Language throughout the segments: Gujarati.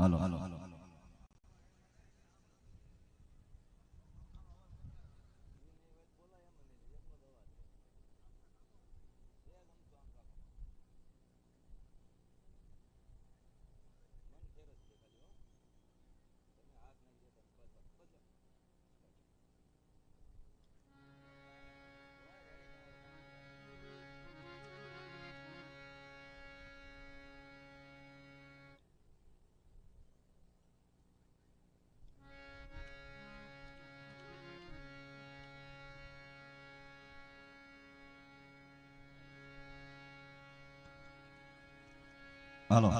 હાલો હાલો હાલો હાલો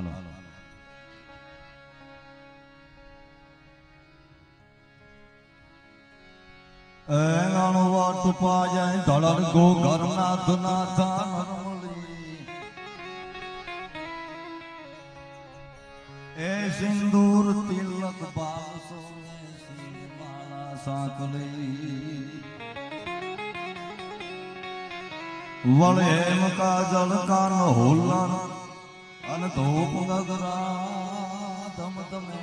હાલો હાલો એંગણ વાટ પાય ધળર ગો ઘરના ધના રમળી. એ સિંદૂર તિલક બાલ સોને માલા સાંકળી વળે કાજલ કાન અન ધૂપ ગગરા ધમ ધમે.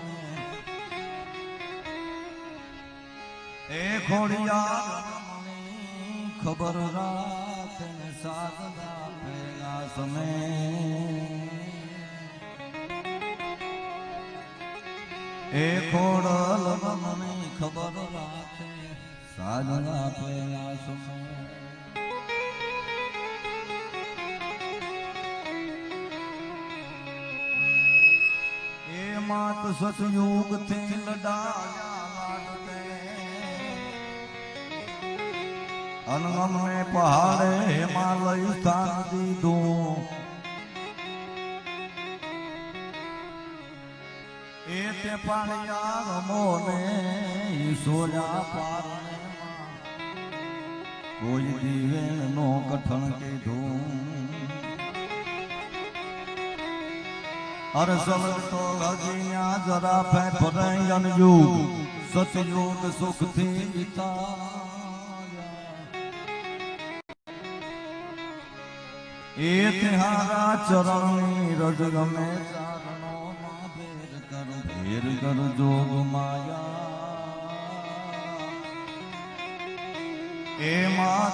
એ ખોડિયા ખબર રાખે સાધના પેલા સમય. એ ખોડલ મને ખબર રાત સાધના પેલા સમય. માત સતયુગથી લડાયા લાડતે અનગમ ને પહાડે હિમાલય સ્થાન દીધું એ તે પાણિયા રમો ને ઈશ્વર્યા પારણે કોઈ દિવેણ નો કઠણ કીધું. અર સલગ તો હજી ન્યા જરા ફે ફરૈયન યુગ સતયુગ સુખથી એ તિહારા ચરણની રજ ગમે ચારણો માં ભેર કર ભેર કર જોગ માયા એ માં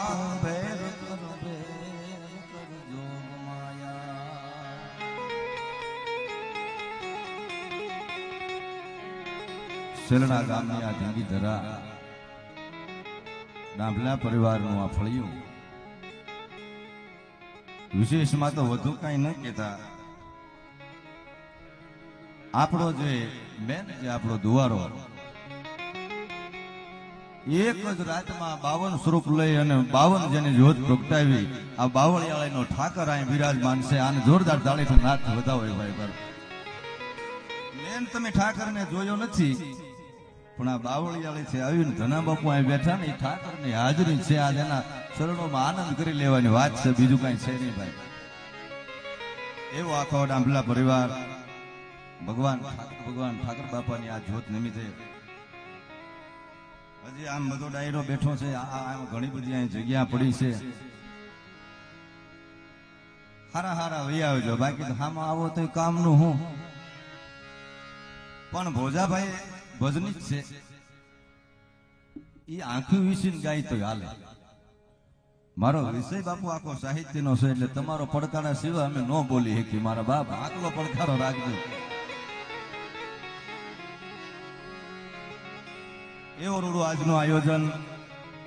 શેરણા ગામની આ ઢીંગી ધરા ડાંભલા પરિવારનું આ ફળિયું. વિશેષમાં તો વધુ કઈ ન કહેતા. આપણો જે મેન જે આપણો દુવારો, એક જ રાતમાં બાવન સ્વરૂપ લઈ અને બાવન જેની જ્યોત પ્રગટાવી આ બાવળિયાળાનો ઠાકર અહીં બિરાજમાન છે. આને જોરદાર તાળીથી નાથ વધાવો ભાઈ પર. મેન તમે ઠાકરને જોયો નથી. પણ આ બાવળિયાળી છે આવીને ધના બાપુ અહીં બેઠા ને, એ ઠાકરની હાજરી છે. આજ એના ચરણોમાં આનંદ કરી લેવાની વાત છે. બીજું કઈ છે નહીં ભાઈ. એવો આખો ડાંભલા પરિવાર. ભગવાન ભગવાન ઠાકર બાપાની આ જ્યોત નિમિત્તે. હજી આમ બધો ડાયરો બેઠો છે. આમ ઘણી બધી અહીં જગ્યા પડી છે. હારા હારા વહી આવજો. બાકી હામાં આવો તો કામનું હું. પણ ભોજાભાઈ ભજની જ છે. એ આંખું વીસીને ગાય તો હાલે. મારો વિષય બાપુ આખો સાહિત્યનો છે એટલે તમારો પડકારા સિવાય અમે ન બોલી શકી મારા બાપ આકલો પડકારો રાખજો. એવો રૂડું આજનું આયોજન.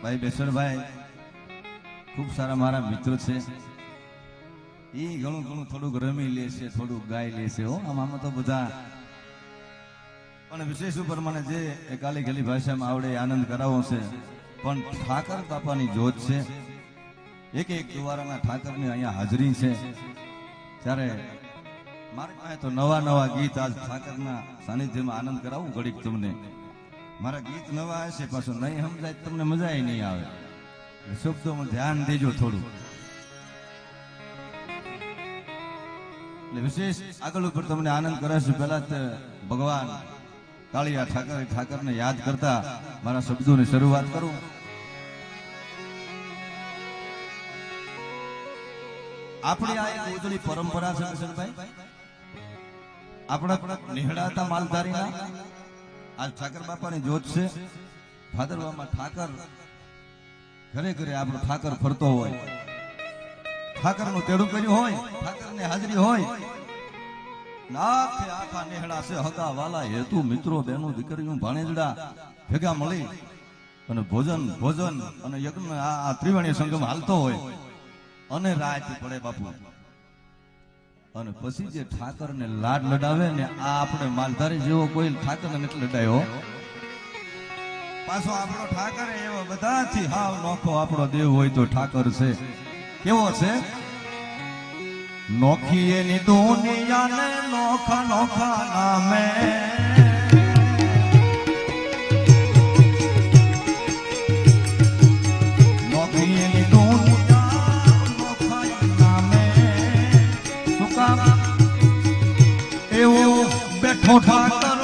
ભાઈ બેસણભાઈ, ખૂબ સારા મારા મિત્ર છે. એ ઘણું ઘણું થોડુંક રમી લે છે, થોડુંક ગાઈ લે છે. હો આમાં તો બધા પણ વિશેષ ઉપર મને જે એકાલી ગલી ભાષામાં આવડે આનંદ કરાવો છે. પણ ઠાકર બાપાની જોત છે. એક એક દ્વારાના ઠાકરની અહીંયા હાજરી છે. ત્યારે મારી પાસે તો નવા નવા ગીત આજ ઠાકરના સાનિધ્યમાં આનંદ કરાવું ઘડીક તમને. મારા ગીત નવા હશે, પાછું નહીં સમજાય, તમને મજા નહીં આવે. શબ્દોમાં ધ્યાન દેજો થોડું. એટલે વિશેષ આગળ ઉપર તમને આનંદ કરાશે પહેલા ભગવાન કાળિયા ઠાકર ઠાકરને યાદ કરતા મારા શબ્દોની શરૂઆત કરું. આપણી આ ઉજળી પરંપરા છે, કિશનભાઈ. આપણા નિહળાતા માલધારીના. આ ઠાકર બાપાની જોત છે. ભાદરવામાં ઠાકર ઘરે ઘરે આપણો ઠાકર ફરતો હોય. ઠાકરનું તેડું કર્યું હોય ઠાકરની હાજરી હોય. નાથે આખા નેહડા છે, હગા વાલા હેતુ મિત્રો, બેનો દીકરીઓ, ભાણેજડા, ભેગા મળી અને ભોજન ભોજન અને યજ્ઞ, આ ત્રિવેણી સંગમ હાલતો હોય. અને રાત પડે બાપુ. અને પછી જે ઠાકર ને લાડ લડાવે ને, આ આપણે માલધારી જેવો કોઈ ઠાકર ને નથી લડાયો. પાછો આપણો ઠાકર એવો બધાથી હાવ નોખો આપણો દેવ હોય તો ઠાકર છે. કેવો છે? નોખી એની દુનિયાને નોખા નોખા નામે. બેઠો ઠાકર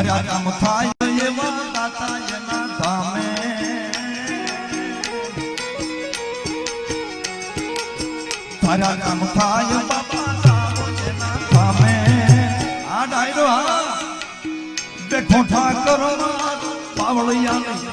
ધાર્યા કામ થાય એવા દાતા એના ધામે ધાર્યા કામ થાય તારો પાવળિયા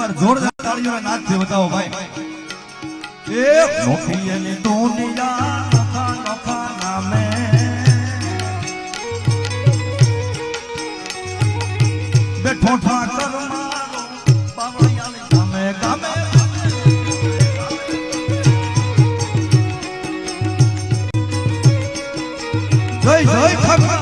એકવાર જોરદાર તાળીઓના છે બતાવો ભાઈ. એ નોખી દુનિયા બેઠો જય જય ઠાકર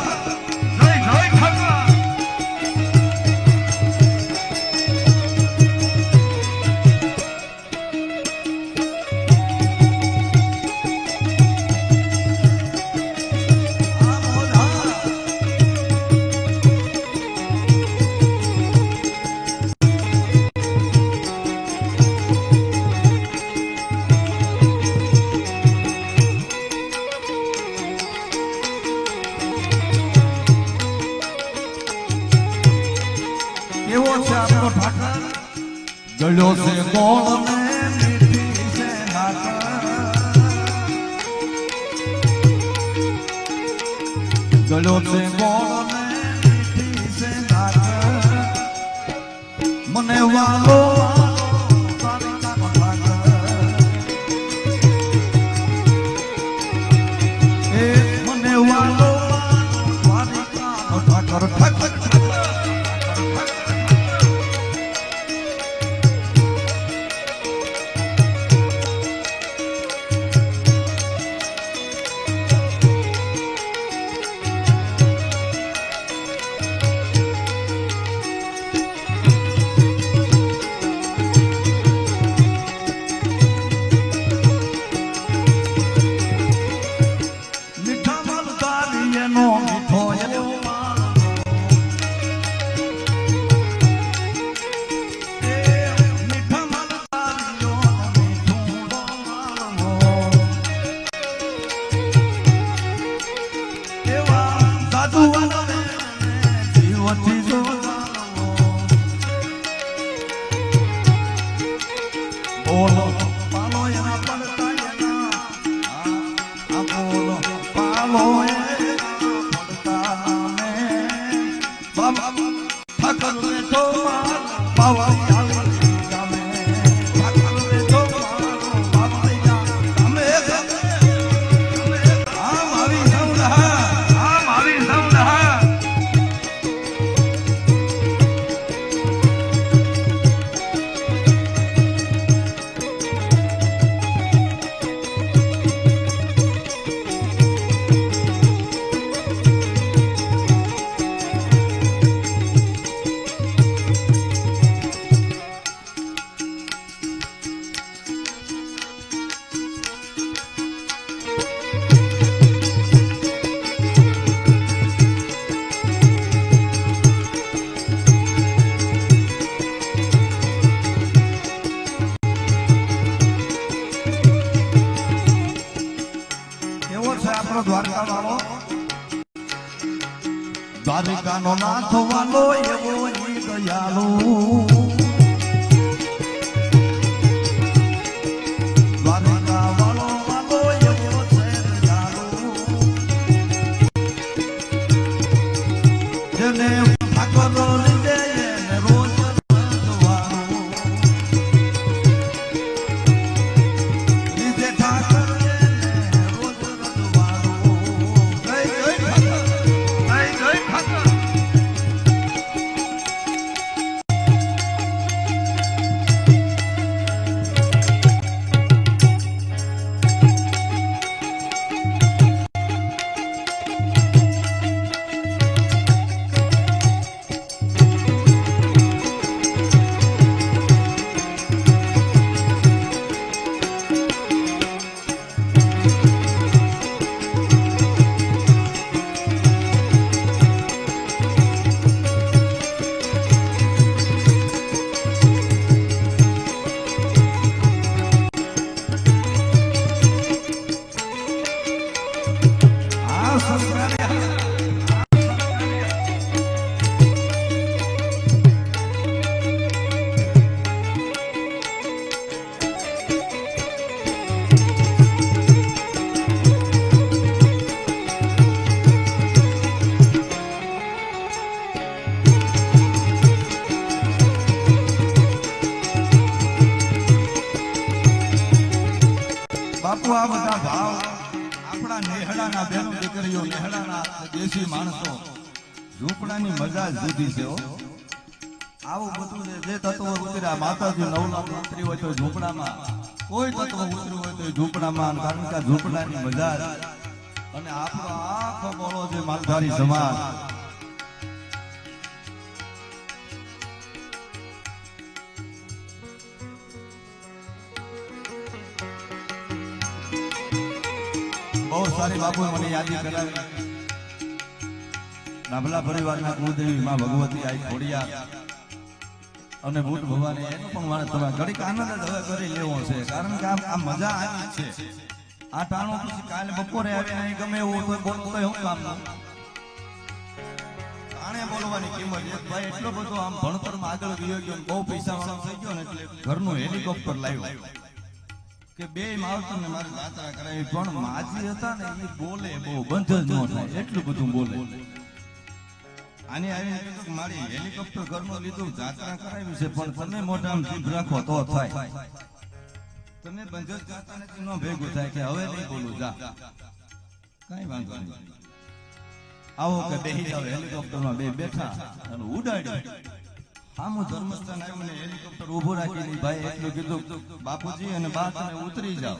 મને વાલો ભાવ આપણા નેહડાના બેનો દીકરીઓ, નેહડાના દેશી માણસો, ઝૂંપડાની મજા જુદી છે આવું બધું જે તત્વો ઉતર્યા, માતાજી નવલાખ ઉતરી હોય તો ઝૂંપડામાં, કોઈ તત્વ ઉતર્યું હોય તો ઝૂંપડામાં, કારણ કે ઝૂંપડાની મજા અને આપણો આખો બોલો જે માલધારી સમાજ બહુ સારી બાપુ મને યાદી કરાવી. ડાભલા પરિવારના કુળદેવી માં ભગવતી આઈ ખોડિયા અને બુટ ભવાની, એનો પણ મારે તમારે ઘડીક આનંદ જ હવે કરી લેવો છે, કારણ કે આ મજા આવી છે. આ ટાણો પછી કાલે બપોરે આવે અહીં ગમે એવું તો બોલતો હું કામનું આણે બોલવાની કિંમત ભાઈ એટલો બધો આમ ભણતરમાં આગળ ગયો ગયો બહુ પૈસા વાળો થઈ ગયો ને એટલે ઘરનું હેલિકોપ્ટર લાવ્યો. કે બે માવતર ને મારી જાત્રા કરાવી. પણ માજી હતા ને એ બોલે બહુ બંધ જ ન થાય, એટલું બધું બોલે. આને આવીને મારી હેલિકોપ્ટર ઘરનો લીધું જાત્રા કરાવી છે, પણ તમે મોઢામાં જીભ રાખો તો થાય. તમે બંધ જ જાતા નથી, ન ભેગું થાય કે હવે નહીં બોલું, જા. કઈ વાંધો નહીં. આવો કે જાવ હેલિકોપ્ટરમાં બે બેઠા અને ઉડાડી આમું ધર્મસ્થાન આવ્યો ને હેલિકોપ્ટર ઊભું રાખીને ભાઈ એટલું કીધું, બાપુજી, અને બા તમે ઉતરી જાઓ.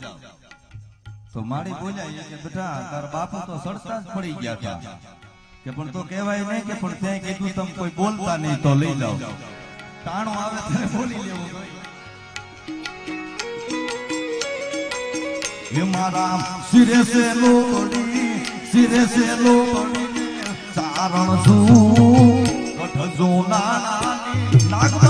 તો મારી બોલ્યા કે બેટા, તાર બાપુ તો સડતા જ પડી ગયા હતા. કે પણ તો કહેવાય નહીં કે પણ ત્યાં કીધું, તમે કોઈ બોલતા નહીં તો લઈ જાઓ. ટાણું આવે ત્યારે બોલી લેવું હે મારા સિરે સે લોડી સિરે સે લોડી ચારણ શું નાગભાઈ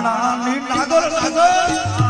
રાણા ની નાગર નાગર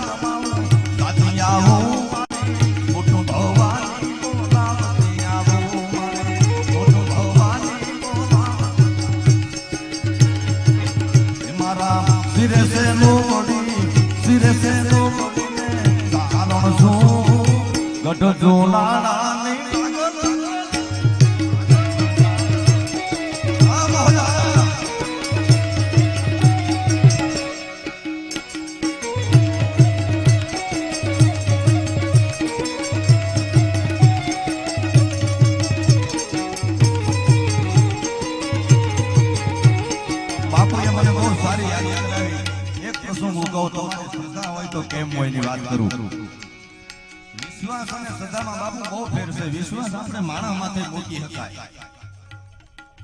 Don't do la la છે વિશ્વાસ આપણે માણા માથે મૂકી શકાય.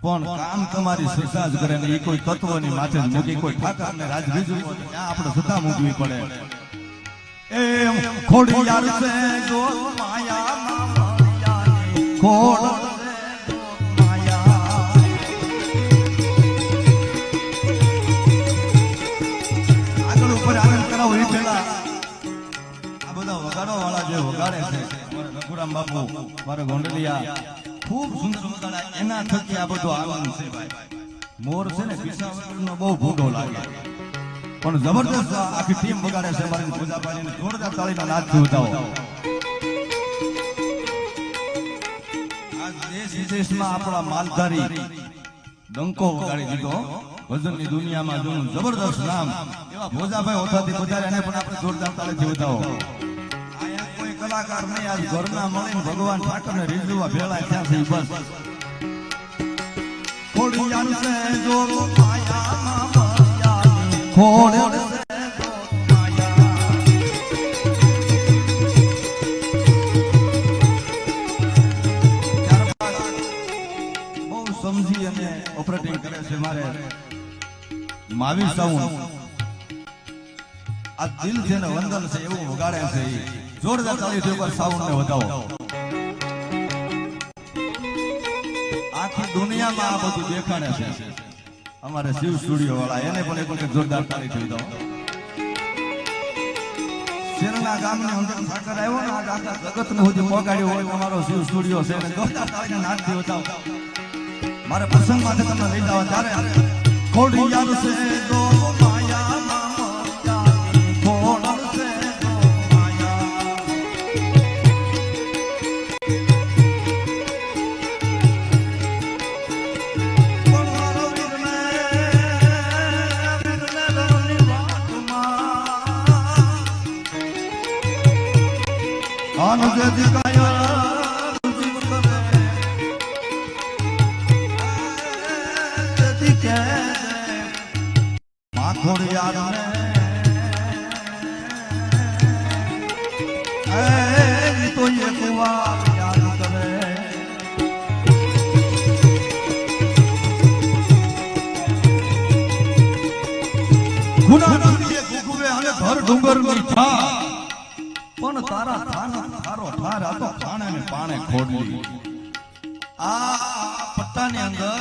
પણ કામ તમારી શ્રદ્ધા જ કરે ને એ કોઈ તત્વની માથે મૂકી કોઈ ઠાકર ને રાજ બીજું હોય તો ત્યાં આપણે શ્રદ્ધા મૂકવી પડે. એ ખોડિયાર છે જો માયા ખોડ બધા વાળા જે વગાડે છે રઘુરામ બાપુ, મારા ગોંડલિયા, ખૂબ સુંદર વગાડે એના થકી આ બધો આનંદ છે ભાઈ. મોર છે ને નો બહુ ભૂંડો લાગે. પણ જબરદસ્ત આખી ટીમ વગાડે છે મારી પૂજા પાડીને જોરદાર તાળીનો નાદ જોતાઓ આ દેશ વિદેશમાં આપણા માલધારી ડંકો વગાડી દીધો. ભજનની દુનિયામાં જૂનું જબરદસ્ત નામ. એવા ભોજાભાઈ હોતાથી વધારે એને પણ આપણે જોરદાર આયા કોઈ કલાકાર નહીં આજ ઘરના મળીને ભગવાન ઠાકરને રીઝવા ભેળા થયા છે, બસ. બહુ સમજી અને ઓપરેટિંગ કરે છે મારે માવી સાઉન્ડ આ દિલ છે વંદન છે એવું વગાડે છે ઈ. જોરદાર તાળીથી ઉપર સાઉન્ડ ને વધાવો. આખી દુનિયામાં આ બધું દેખાડે છે. અમારે શિવ સ્ટુડિયો વાળા, એને પણ એક વખત જોરદાર તાળીથી વધાવો શેરના ગામની અંદર આવ્યો ને હોય અમારો શિવ સ્ટુડિયો છે. ને મારે પ્રસંગ માટે તમને લઈ જાવ ત્યારે ખોડી પટ્ટાની અંદર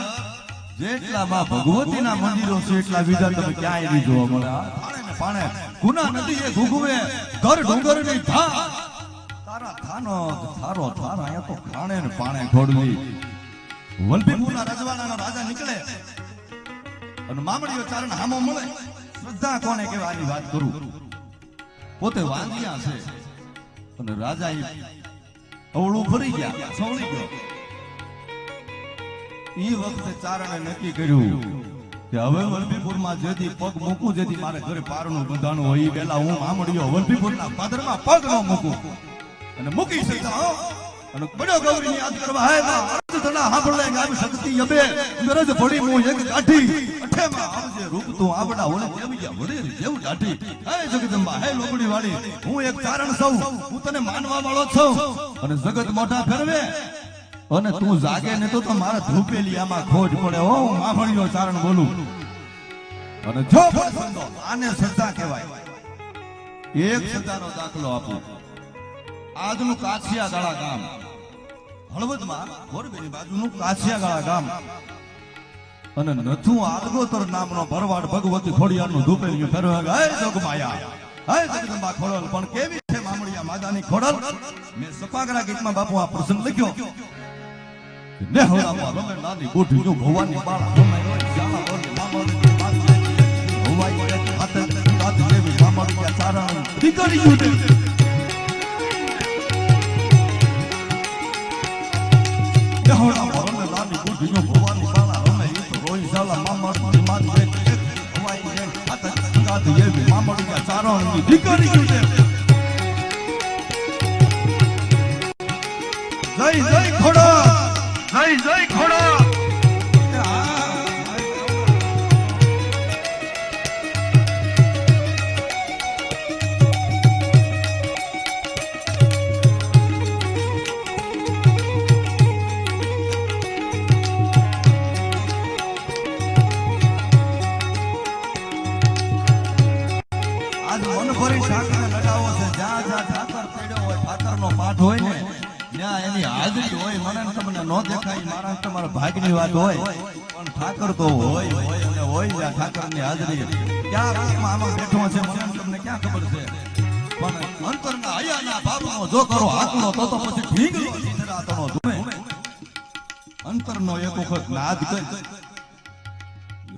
જેટલા માં ભગવતીના મંદિરો છે, એટલા બીજા તમે ક્યાંય નહીં જોવા મળે. પાણે ગુના નદી એ ઘૂઘવે, ઘર ડુંગરની થા તારા થાનો થારો થાર એ તો ખાણે ને પાણે ખોડલી વલભીપુરના રજવાડાનો રાજા નીકળે. અને મામડીઓ ચારણ હામો મળે. શ્રદ્ધા કોને કેવા આની વાત કરું? પોતે વાંદિયા છે. અને રાજા એ અવળું ફરી ગયા, સવળી ગયો. ઈ વખતે ચારણે નક્કી કર્યું કે હવે વલભીપુરમાં જેથી પગ મૂકું, જેથી મારે ઘરે પારનું બંધાણું હોય, ઈ પહેલા હું મામડીયો વલભીપુરના પાદરમાં પગ ન મૂકું. અને મૂકી શકતા અને બડો ગૌરીની યાદ કરવા હે ના અર્ધ ધડા સાંભળે ગામ શક્તિ અબે ગરજ પડી હું એક કાઠી અઠેમાં આવજે, રૂપ તું આવડા ઓલે કેવી જા વડે જેવું કાઠી હે જગદંબા, હે લોબડી વાળી હું એક ચારણ સૌ, હું તને માનવા વાળો છું. અને જગત મોઢા ફેરવે અને તું જાગે ને તો મારા ધૂપેલી આમાં ખોજ પડે હો, હું ચારણ બોલું. અને જો આને શ્રદ્ધા કહેવાય. એક શ્રદ્ધાનો દાખલો આપું. આજનું કાછિયા ગાળા ગામ. હળવદમાં મોરબીની બાજુનું કાછિયા ગાળા ગામ. અને નથું આગોતર નામનો ભરવાડ ભગવતી ખોડિયારનું ધૂપેલિયું ફેરવા ગાય જોગમાયા. હાય જગદંબા ખોડલ, પણ કેવી છે મામડિયા માદાની ખોડલ? મેં સપાગરા ગીતમાં બાપુ આ પ્રસંગ લખ્યો. ને હવડામાં રમે નાની ગોઠી જો ભવાની બાળા રમે. હોય ચારણની દીકરી જુદે આજ મન ભરી લગાવો છે. જ્યાં જ્યાં ઠાકર હોય ઠાકરનો પાઠ હોય ને હાજરી હોય. મને તમને ન દેખાય, મારા તમારા વાત હોય. પણ હોય હોય અને હોય જ્યાં ઠાકરની હાજરી. જો કરો આકલો તો તો અંતરનો એક વખત નાદ કરી.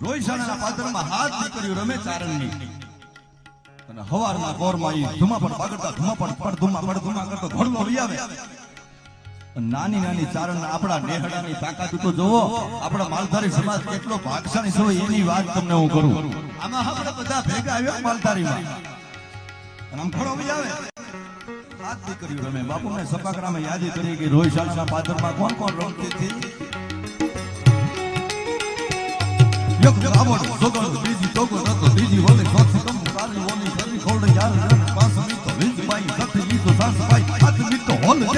રોઈશાળાના પાદરમાં હાથ દીકરીઓ રમે ચારણની અને હવારના પોરમાં ઈ ધુમા પણ પાગડતા ધુમા પણ પડ ધુમા પડ ધુમા કરતો ઘોડલો લઈ આવે. નાની નાની ચારણ આપણા નેહડાની તાકાત તો જોવો, આપણા માલધારી સમાજ કેટલો ભાગશાળી છે એની વાત તમને હું કરું. આમાં આપણે બધા ભેગા આવ્યા માલધારીમાં. આમ ઘોડો લઈ આવે. હાથ દીકરીઓ રમે. બાપુને સપાકરામાં યાદી કરી કે રોહિત શાળાના પાદરમાં કોણ કોણ રમતી હતી? એક રાવણ જોગણ બીજી જોગણ હતો બીજી વલે ચોથી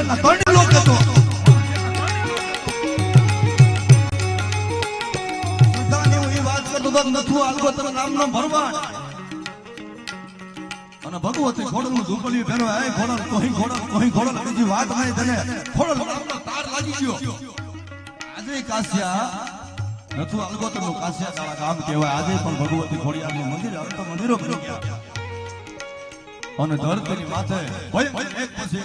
નથુ ત્રણ લોક હતો. અને ભગવતી ગામ કહેવાય. આજે પણ ભગવતી ખોડિયાર મંદિર હવે તો મંદિરો અને ધરતીની માથે એક પછી